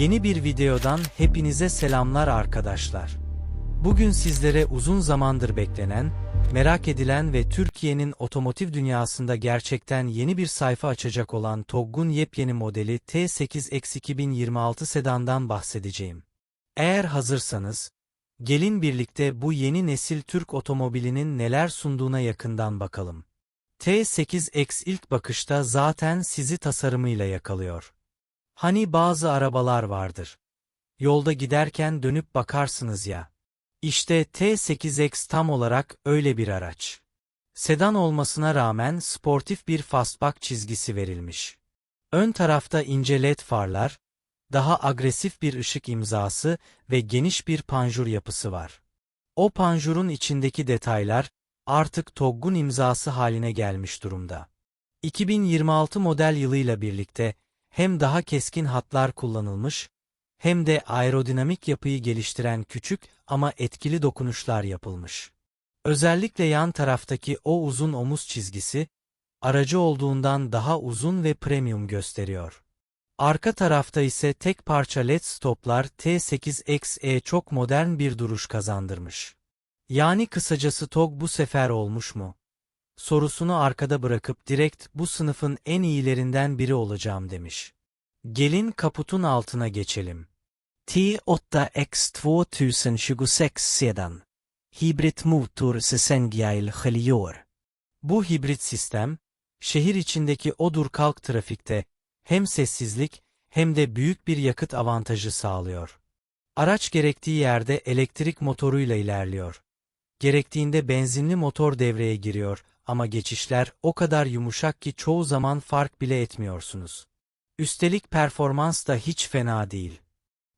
Yeni bir videodan hepinize selamlar arkadaşlar. Bugün sizlere uzun zamandır beklenen, merak edilen ve Türkiye'nin otomotiv dünyasında gerçekten yeni bir sayfa açacak olan TOGG'un yepyeni modeli T8X 2026 sedandan bahsedeceğim. Eğer hazırsanız, gelin birlikte bu yeni nesil Türk otomobilinin neler sunduğuna yakından bakalım. T8X ilk bakışta zaten sizi tasarımıyla yakalıyor. Hani bazı arabalar vardır. Yolda giderken dönüp bakarsınız ya. İşte T8X tam olarak öyle bir araç. Sedan olmasına rağmen sportif bir fastback çizgisi verilmiş. Ön tarafta ince led farlar, daha agresif bir ışık imzası ve geniş bir panjur yapısı var. O panjurun içindeki detaylar artık TOGG'un imzası haline gelmiş durumda. 2026 model yılıyla birlikte hem daha keskin hatlar kullanılmış, hem de aerodinamik yapıyı geliştiren küçük ama etkili dokunuşlar yapılmış. Özellikle yan taraftaki o uzun omuz çizgisi, aracı olduğundan daha uzun ve premium gösteriyor. Arka tarafta ise tek parça led stoplar T8XE çok modern bir duruş kazandırmış. Yani kısacası TOG bu sefer olmuş mu? Sorusunu arkada bırakıp direkt bu sınıfın en iyilerinden biri olacağım demiş. Gelin kaputun altına geçelim. T8X 2026 sedan. Hibrid motor Sesengyail Helior. Bu hibrit sistem, şehir içindeki o dur kalk trafikte hem sessizlik hem de büyük bir yakıt avantajı sağlıyor. Araç gerektiği yerde elektrik motoruyla ilerliyor. Gerektiğinde benzinli motor devreye giriyor ama geçişler o kadar yumuşak ki çoğu zaman fark bile etmiyorsunuz. Üstelik performans da hiç fena değil.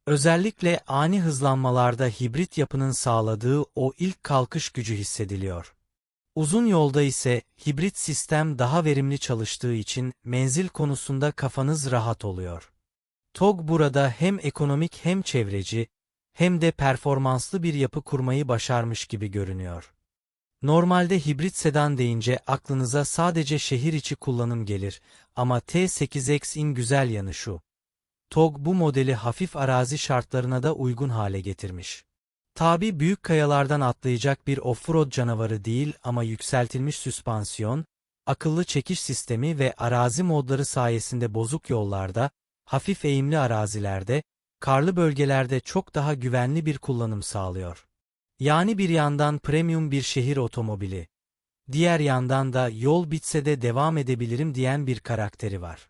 Özellikle ani hızlanmalarda hibrit yapının sağladığı o ilk kalkış gücü hissediliyor. Uzun yolda ise hibrit sistem daha verimli çalıştığı için menzil konusunda kafanız rahat oluyor. TOG burada hem ekonomik hem çevreci, hem de performanslı bir yapı kurmayı başarmış gibi görünüyor. Normalde hibrit sedan deyince aklınıza sadece şehir içi kullanım gelir ama T8X'in güzel yanı şu. TOG bu modeli hafif arazi şartlarına da uygun hale getirmiş. Tabi büyük kayalardan atlayacak bir offroad canavarı değil ama yükseltilmiş süspansiyon, akıllı çekiş sistemi ve arazi modları sayesinde bozuk yollarda, hafif eğimli arazilerde, karlı bölgelerde çok daha güvenli bir kullanım sağlıyor. Yani bir yandan premium bir şehir otomobili, diğer yandan da yol bitse de devam edebilirim diyen bir karakteri var.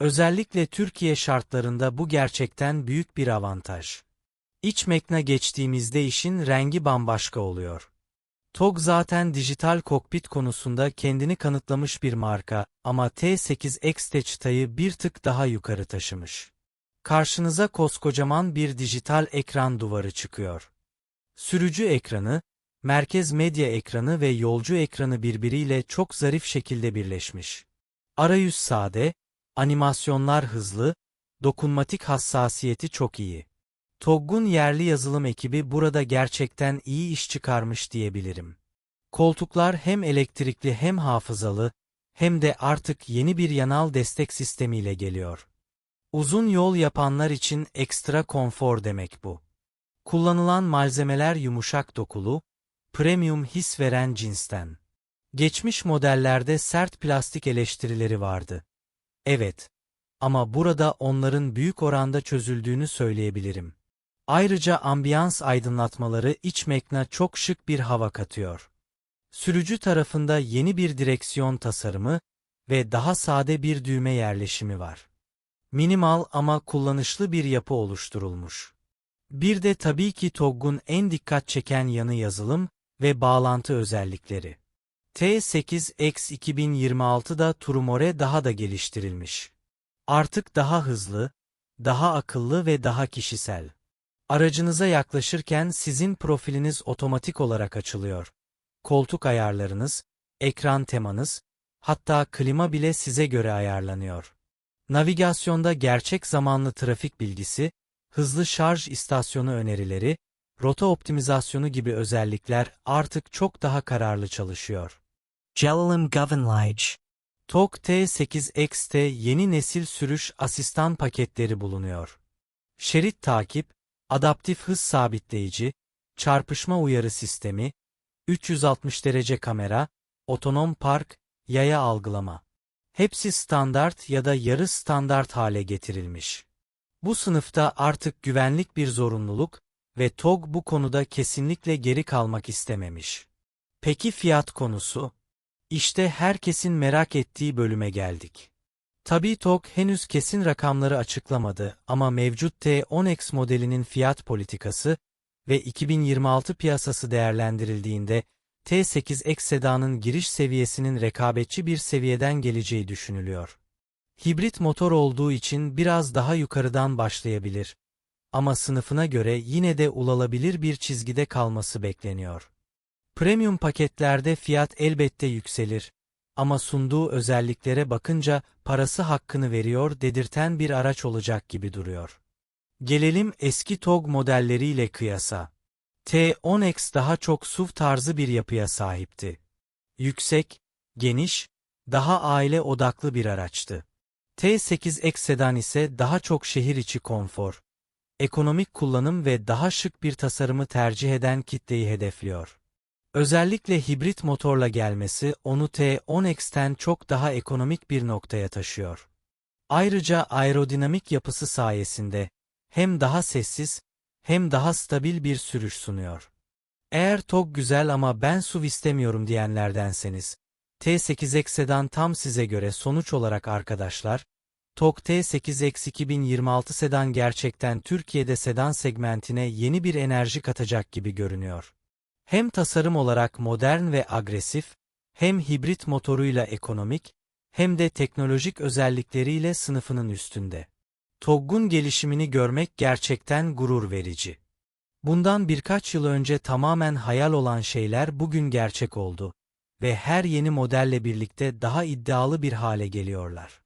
Özellikle Türkiye şartlarında bu gerçekten büyük bir avantaj. İç mekna geçtiğimizde işin rengi bambaşka oluyor. TOG zaten dijital kokpit konusunda kendini kanıtlamış bir marka ama T8X çıtayı bir tık daha yukarı taşımış. Karşınıza koskocaman bir dijital ekran duvarı çıkıyor. Sürücü ekranı, merkez medya ekranı ve yolcu ekranı birbiriyle çok zarif şekilde birleşmiş. Arayüz sade, animasyonlar hızlı, dokunmatik hassasiyeti çok iyi. TOGG'un yerli yazılım ekibi burada gerçekten iyi iş çıkarmış diyebilirim. Koltuklar hem elektrikli hem hafızalı, hem de artık yeni bir yanal destek sistemiyle geliyor. Uzun yol yapanlar için ekstra konfor demek bu. Kullanılan malzemeler yumuşak dokulu, premium his veren cinsten. Geçmiş modellerde sert plastik eleştirileri vardı. Evet. Ama burada onların büyük oranda çözüldüğünü söyleyebilirim. Ayrıca ambiyans aydınlatmaları iç mekna çok şık bir hava katıyor. Sürücü tarafında yeni bir direksiyon tasarımı ve daha sade bir düğme yerleşimi var. Minimal ama kullanışlı bir yapı oluşturulmuş. Bir de tabii ki TOGG'un en dikkat çeken yanı yazılım ve bağlantı özellikleri. T8X 2026'da Turumore daha da geliştirilmiş. Artık daha hızlı, daha akıllı ve daha kişisel. Aracınıza yaklaşırken sizin profiliniz otomatik olarak açılıyor. Koltuk ayarlarınız, ekran temanız, hatta klima bile size göre ayarlanıyor. Navigasyonda gerçek zamanlı trafik bilgisi, hızlı şarj istasyonu önerileri, rota optimizasyonu gibi özellikler artık çok daha kararlı çalışıyor. Gelelim Governlige. TOG T8X'te yeni nesil sürüş asistan paketleri bulunuyor. şerit takip, adaptif hız sabitleyici, çarpışma uyarı sistemi, 360 derece kamera, otonom park, yaya algılama. Hepsi standart ya da yarı standart hale getirilmiş. Bu sınıfta artık güvenlik bir zorunluluk ve TOG bu konuda kesinlikle geri kalmak istememiş. Peki fiyat konusu? İşte herkesin merak ettiği bölüme geldik. Tabii TOG henüz kesin rakamları açıklamadı ama mevcut T10X modelinin fiyat politikası ve 2026 piyasası değerlendirildiğinde T8X sedanın giriş seviyesinin rekabetçi bir seviyeden geleceği düşünülüyor. Hibrit motor olduğu için biraz daha yukarıdan başlayabilir. Ama sınıfına göre yine de ulaşılabilir bir çizgide kalması bekleniyor. Premium paketlerde fiyat elbette yükselir. Ama sunduğu özelliklere bakınca parası hakkını veriyor dedirten bir araç olacak gibi duruyor. Gelelim eski TOG modelleriyle kıyasa. T10X daha çok SUV tarzı bir yapıya sahipti. Yüksek, geniş, daha aile odaklı bir araçtı. T8X sedan ise daha çok şehir içi konfor, ekonomik kullanım ve daha şık bir tasarımı tercih eden kitleyi hedefliyor. Özellikle hibrit motorla gelmesi onu T10X'ten çok daha ekonomik bir noktaya taşıyor. Ayrıca aerodinamik yapısı sayesinde hem daha sessiz hem daha stabil bir sürüş sunuyor. Eğer TOG güzel ama ben SUV istemiyorum diyenlerdenseniz, T8X sedan tam size göre sonuç olarak arkadaşlar, TOG T8X 2026 sedan gerçekten Türkiye'de sedan segmentine yeni bir enerji katacak gibi görünüyor. Hem tasarım olarak modern ve agresif, hem hibrit motoruyla ekonomik, hem de teknolojik özellikleriyle sınıfının üstünde. TOG'un gelişimini görmek gerçekten gurur verici. Bundan birkaç yıl önce tamamen hayal olan şeyler bugün gerçek oldu ve her yeni modelle birlikte daha iddialı bir hale geliyorlar.